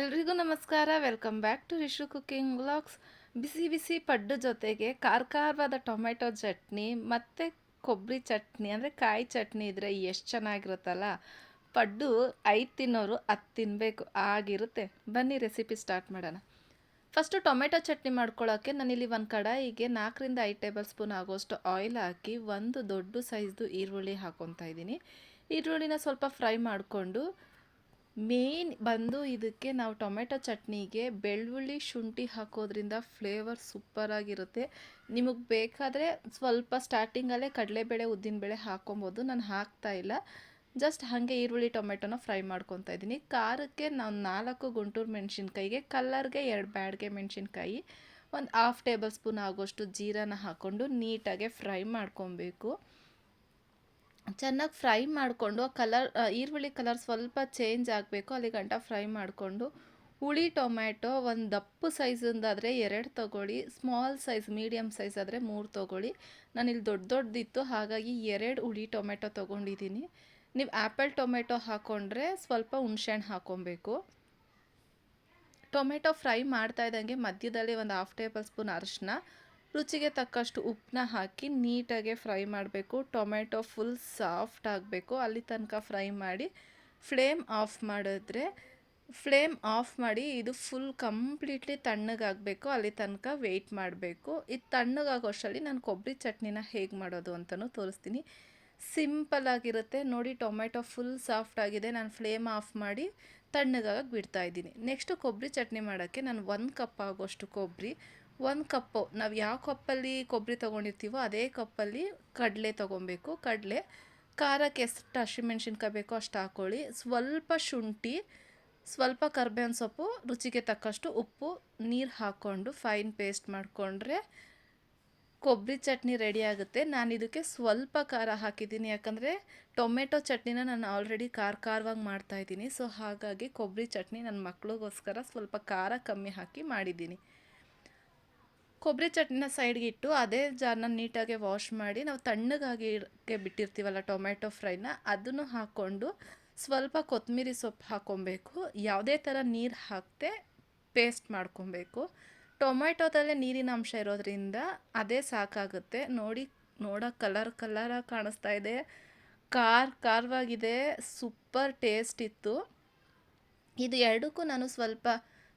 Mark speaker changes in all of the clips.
Speaker 1: ಎಲ್ರಿಗೂ ನಮಸ್ಕಾರ. Welcome back to Rishu cooking vlogs ಬಿಸಿ ಬಿಸಿ ಪಡ್ಡು ಜೊತೆಗೆ ಖಾರ ಖಾರವಾದ ಟೊಮೆಟೊ ಚಟ್ನಿ ಮತ್ತು ಕೊಬ್ಬರಿ ಚಟ್ನಿ, ಅಂದರೆ ಕಾಯಿ ಚಟ್ನಿ ಇದ್ದರೆ ಎಷ್ಟು ಚೆನ್ನಾಗಿರುತ್ತಲ್ಲ? ಪಡ್ಡು ಐದು ತಿನ್ನೋರು ಹತ್ತು ತಿನ್ನಬೇಕು ಆಗಿರುತ್ತೆ. ಬನ್ನಿ ರೆಸಿಪಿ ಸ್ಟಾರ್ಟ್ ಮಾಡೋಣ. ಫಸ್ಟು ಟೊಮೆಟೊ ಚಟ್ನಿ ಮಾಡ್ಕೊಳ್ಳೋಕ್ಕೆ ನಾನಿಲ್ಲಿ ಒಂದು ಕಡಾಯಿಗೆ ನಾಲ್ಕರಿಂದ ಐದು ಟೇಬಲ್ ಸ್ಪೂನ್ ಆಗೋಷ್ಟು ಆಯಿಲ್ ಹಾಕಿ ಒಂದು ದೊಡ್ಡ ಸೈಜ್ದು ಈರುಳ್ಳಿ ಹಾಕ್ಕೊತಾ ಇದ್ದೀನಿ. ಈರುಳ್ಳಿನ ಸ್ವಲ್ಪ ಫ್ರೈ ಮಾಡಿಕೊಂಡು ಮೇನ್ ಬಂದು ಇದಕ್ಕೆ ನಾವು ಟೊಮೆಟೊ ಚಟ್ನಿಗೆ ಬೆಳ್ಳುಳ್ಳಿ ಶುಂಠಿ ಹಾಕೋದ್ರಿಂದ ಫ್ಲೇವರ್ ಸೂಪರಾಗಿರುತ್ತೆ ನಿಮಗೆ ಬೇಕಾದರೆ ಸ್ವಲ್ಪ ಸ್ಟಾರ್ಟಿಂಗಲ್ಲೇ ಕಡಲೆಬೇಳೆ, ಉದ್ದಿನಬೇಳೆ ಹಾಕ್ಕೊಬೋದು ನಾನು ಹಾಕ್ತಾ ಇಲ್ಲ. ಜಸ್ಟ್ ಹಾಗೆ ಈರುಳ್ಳಿ, ಟೊಮೆಟೊನ ಫ್ರೈ ಮಾಡ್ಕೊತಾ ಇದ್ದೀನಿ. ಖಾರಕ್ಕೆ ನಾವು ನಾಲ್ಕು ಗುಂಟೂರು ಮೆಣಸಿನ್ಕಾಯಿಗೆ, ಕಲ್ಲರ್ಗೆ ಎರಡು ಬ್ಯಾಡ್ಗೆ ಮೆಣಸಿನ್ಕಾಯಿ, ಒಂದು ಹಾಫ್ ಟೇಬಲ್ ಸ್ಪೂನ್ ಆಗೋಷ್ಟು ಜೀರಾನ ಹಾಕ್ಕೊಂಡು ನೀಟಾಗೆ ಫ್ರೈ ಮಾಡ್ಕೊಬೇಕು. ಚೆನ್ನಾಗಿ ಫ್ರೈ ಮಾಡಿಕೊಂಡು ಕಲರ್ ಈರುಳ್ಳಿ ಕಲರ್ ಸ್ವಲ್ಪ ಚೇಂಜ್ ಆಗಬೇಕು, ಅಲ್ಲಿ ಗಂಟ ಫ್ರೈ ಮಾಡಿಕೊಂಡು, ಹುಳಿ ಟೊಮ್ಯಾಟೊ ಒಂದು ದಪ್ಪು ಸೈಜಿಂದಾದರೆ ಎರಡು ತೊಗೊಳ್ಳಿ ಸ್ಮಾಲ್ ಸೈಜ್ ಮೀಡಿಯಮ್ ಸೈಜ್ ಆದರೆ ಮೂರು ತೊಗೊಳ್ಳಿ. ನಾನಿಲ್ಲಿ ದೊಡ್ಡ ದೊಡ್ಡದಿತ್ತು ಹಾಗಾಗಿ ಎರಡು ಹುಳಿ ಟೊಮೆಟೊ ತೊಗೊಂಡಿದ್ದೀನಿ ನೀವು ಆ್ಯಪಲ್ ಟೊಮೆಟೊ ಹಾಕ್ಕೊಂಡ್ರೆ ಸ್ವಲ್ಪ ಹುಣ್ಸೆಹಣ್ಣು ಹಾಕ್ಕೊಬೇಕು ಟೊಮೆಟೊ ಫ್ರೈ ಮಾಡ್ತಾ ಇದ್ದಂಗೆ ಮಧ್ಯದಲ್ಲಿ ಒಂದು ಹಾಫ್ ಟೇಬಲ್ ಸ್ಪೂನ್ ಅರಿಶಿನ ರುಚಿಗೆ ತಕ್ಕಷ್ಟು ಉಪ್ಪನ್ನ ಹಾಕಿ ನೀಟಾಗೆ ಫ್ರೈ ಮಾಡಬೇಕು. ಟೊಮೆಟೊ ಫುಲ್ ಸಾಫ್ಟ್ ಆಗಬೇಕು. ಅಲ್ಲಿ ತನಕ ಫ್ರೈ ಮಾಡಿ ಫ್ಲೇಮ್ ಆಫ್ ಮಾಡಿದ್ರೆ, ಫ್ಲೇಮ್ ಆಫ್ ಮಾಡಿ ಇದು ಫುಲ್ ಕಂಪ್ಲೀಟ್ಲಿ ತಣ್ಣಗಾಗಬೇಕು. ಅಲ್ಲಿ ತನಕ ವೆಯ್ಟ್ ಮಾಡಬೇಕು. ಇದು ತಣ್ಣಗಾಗೋಷ್ಟರಲ್ಲಿ ನಾನು ಕೊಬ್ಬರಿ ಚಟ್ನಿನ ಹೇಗೆ ಮಾಡೋದು ಅಂತಲೂ ತೋರಿಸ್ತೀನಿ. ಸಿಂಪಲ್ ಆಗಿರುತ್ತೆ. ನೋಡಿ ಟೊಮೆಟೊ ಫುಲ್ ಸಾಫ್ಟ್ ಆಗಿದೆ. ನಾನು ಫ್ಲೇಮ್ ಆಫ್ ಮಾಡಿ ತಣ್ಣಗಾಗಿ ಬಿಡ್ತಾ ಇದ್ದೀನಿ. ನೆಕ್ಸ್ಟು ಕೊಬ್ಬರಿ ಚಟ್ನಿ ಮಾಡೋಕ್ಕೆ ನಾನು ಒಂದು ಕಪ್ ಆಗೋಷ್ಟು ಕೊಬ್ಬರಿ ಒಂದು ಕಪ್ಪು. ನಾವು ಯಾವ ಕಪ್ಪಲ್ಲಿ ಕೊಬ್ಬರಿ ತೊಗೊಂಡಿರ್ತೀವೋ ಅದೇ ಕಪ್ಪಲ್ಲಿ ಕಡಲೆ ತೊಗೊಬೇಕು. ಕಡಲೆ ಖಾರಕ್ಕೆ ಎಷ್ಟು ಹಸಿಮೆಣ್ಸಿನ್ಕಾಯಿ ಬೇಕೋ ಅಷ್ಟು ಹಾಕ್ಕೊಳ್ಳಿ ಸ್ವಲ್ಪ ಶುಂಠಿ, ಸ್ವಲ್ಪ ಕರ್ಬೇವಿನ ಸೊಪ್ಪು, ರುಚಿಗೆ ತಕ್ಕಷ್ಟು ಉಪ್ಪು, ನೀರು ಹಾಕ್ಕೊಂಡು ಫೈನ್ ಪೇಸ್ಟ್ ಮಾಡಿಕೊಂಡ್ರೆ ಕೊಬ್ಬರಿ ಚಟ್ನಿ ರೆಡಿ ಆಗುತ್ತೆ. ನಾನು ಇದಕ್ಕೆ ಸ್ವಲ್ಪ ಖಾರ ಹಾಕಿದ್ದೀನಿ. ಯಾಕಂದರೆ ಟೊಮೆಟೊ ಚಟ್ನಿನ ನಾನು ಆಲ್ರೆಡಿ ಖಾರ ಖಾರವಾಗಿ ಮಾಡ್ತಾಯಿದ್ದೀನಿ ಸೊ ಹಾಗಾಗಿ ಕೊಬ್ಬರಿ ಚಟ್ನಿ ನನ್ನ ಮಕ್ಕಳಿಗೋಸ್ಕರ ಸ್ವಲ್ಪ ಖಾರ ಕಮ್ಮಿ ಹಾಕಿ ಮಾಡಿದ್ದೀನಿ. ಕೊಬ್ಬರಿ ಚಟ್ನಿನ ಸೈಡ್ಗೆ ಇಟ್ಟು ಅದೇ ಜಾರ್ನ ನೀಟಾಗಿ ವಾಶ್ ಮಾಡಿ ನಾವು ತಣ್ಣಗಾಗಿ ಬಿಟ್ಟಿರ್ತೀವಲ್ಲ ಟೊಮೆಟೊ ಫ್ರೈನ, ಅದನ್ನು ಹಾಕ್ಕೊಂಡು ಸ್ವಲ್ಪ ಕೊತ್ತಂಬರಿ ಸೊಪ್ಪು ಹಾಕ್ಕೊಬೇಕು. ಯಾವುದೇ ಥರ ನೀರು ಹಾಕದೆ ಪೇಸ್ಟ್ ಮಾಡ್ಕೊಬೇಕು. ಟೊಮೆಟೊದಲ್ಲೇ ನೀರಿನ ಅಂಶ ಇರೋದ್ರಿಂದ ಅದೇ ಸಾಕಾಗುತ್ತೆ. ನೋಡಿ, ನೋಡೋ ಕಲರ್ ಕಲರಾಗಿ ಕಾಣಿಸ್ತಾ ಇದೆ. ಖಾರ, ಖಾರವಾಗಿದೆ. ಸೂಪರ್ ಟೇಸ್ಟ್ ಇತ್ತು. ಇದು ಎರಡಕ್ಕೂ ನಾನು ಸ್ವಲ್ಪ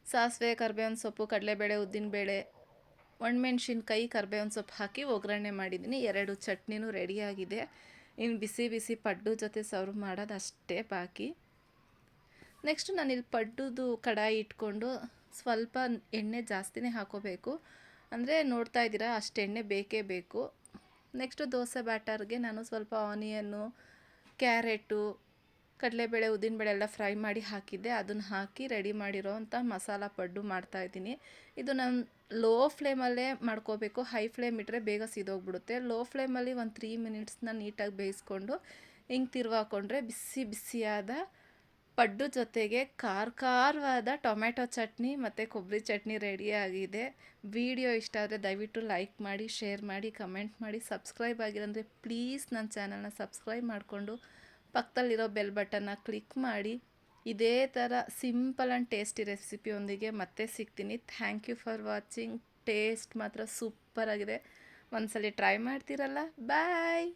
Speaker 1: ಸಾಸಿವೆ, ಕರ್ಬೇವಿನ ಸೊಪ್ಪು, ಕಡಲೆಬೇಳೆ, ಉದ್ದಿನಬೇಳೆ ಒಣಮೆಣ್ಸಿನ್ಕಾಯಿ ಕರ್ಬೇವಿನ ಸೊಪ್ಪು ಹಾಕಿ ಒಗ್ಗರಣೆ ಮಾಡಿದ್ದೀನಿ. ಎರಡು ಚಟ್ನಿನೂ ರೆಡಿಯಾಗಿದೆ. ಇನ್ನು ಬಿಸಿ ಬಿಸಿ ಪಡ್ಡು ಜೊತೆ ಸರ್ವ್ ಮಾಡೋದು ಅಷ್ಟೇ ಬಾಕಿ. ನೆಕ್ಸ್ಟು ನಾನಿಲ್ಲಿ ಪಡ್ಡುದು ಕಡಾಯಿ ಇಟ್ಕೊಂಡು ಸ್ವಲ್ಪ ಎಣ್ಣೆ ಜಾಸ್ತಿನೇ ಹಾಕೋಬೇಕು. ಅಂದರೆ ನೋಡ್ತಾ ಇದ್ದೀರಾ, ಅಷ್ಟು ಎಣ್ಣೆ ಬೇಕೇ ಬೇಕು. ನೆಕ್ಸ್ಟು ದೋಸೆ ಬ್ಯಾಟರ್ಗೆ ನಾನು ಸ್ವಲ್ಪ ಆನಿಯನ್ನು, ಕ್ಯಾರೆಟು ಕಡಲೆಬೇಳೆ ಉದ್ದಿನಬೇಳೆ ಎಲ್ಲ ಫ್ರೈ ಮಾಡಿ ಹಾಕಿದ್ದೆ. ಅದನ್ನು ಹಾಕಿ ರೆಡಿ ಮಾಡಿರೋವಂಥ ಮಸಾಲ ಪಡ್ಡು ಮಾಡ್ತಾಯಿದ್ದೀನಿ ಇದು ನಾನು ಲೋ ಫ್ಲೇಮಲ್ಲೇ ಮಾಡ್ಕೋಬೇಕು. ಹೈ ಫ್ಲೇಮ್ ಇಟ್ಟರೆ ಬೇಗ ಸಿದೋಗ್ಬಿಡುತ್ತೆ. ಲೋ ಫ್ಲೇಮಲ್ಲಿ ಒಂದು ತ್ರೀ ಮಿನಿಟ್ಸ್ನ ನೀಟಾಗಿ ಬೇಯಿಸ್ಕೊಂಡು ಹಿಂಗೆ ತಿರ್ವಾಕೊಂಡ್ರೆ ಬಿಸಿ ಬಿಸಿಯಾದ ಪಡ್ಡು ಜೊತೆಗೆ ಖಾರ ಖಾರವಾದ ಟೊಮೆಟೊ ಚಟ್ನಿ ಮತ್ತು ಕೊಬ್ಬರಿ ಚಟ್ನಿ ರೆಡಿಯಾಗಿದೆ ವಿಡಿಯೋ ಇಷ್ಟ ಆದರೆ ದಯವಿಟ್ಟು ಲೈಕ್ ಮಾಡಿ, ಶೇರ್ ಮಾಡಿ, ಕಮೆಂಟ್ ಮಾಡಿ, ಸಬ್ಸ್ಕ್ರೈಬ್ ಆಗಿರಂದರೆ ಪ್ಲೀಸ್ ನನ್ನ ಚಾನಲ್ನ ಸಬ್ಸ್ಕ್ರೈಬ್ ಮಾಡಿಕೊಂಡು ಪಕ್ಕದಲ್ಲಿರೋ ಬೆಲ್ ಬಟನ್ನ ಕ್ಲಿಕ್ ಮಾಡಿ ಇದೇ ಥರ ಸಿಂಪಲ್ ಆ್ಯಂಡ್ ಟೇಸ್ಟಿ ರೆಸಿಪಿಯೊಂದಿಗೆ ಮತ್ತೆ ಸಿಗ್ತೀನಿ. Thank you for watching taste ಮಾತ್ರ ಸೂಪರಾಗಿದೆ ಒಂದ್ಸಲಿ ಟ್ರೈ ಮಾಡ್ತೀರಲ್ಲ? ಬಾಯ್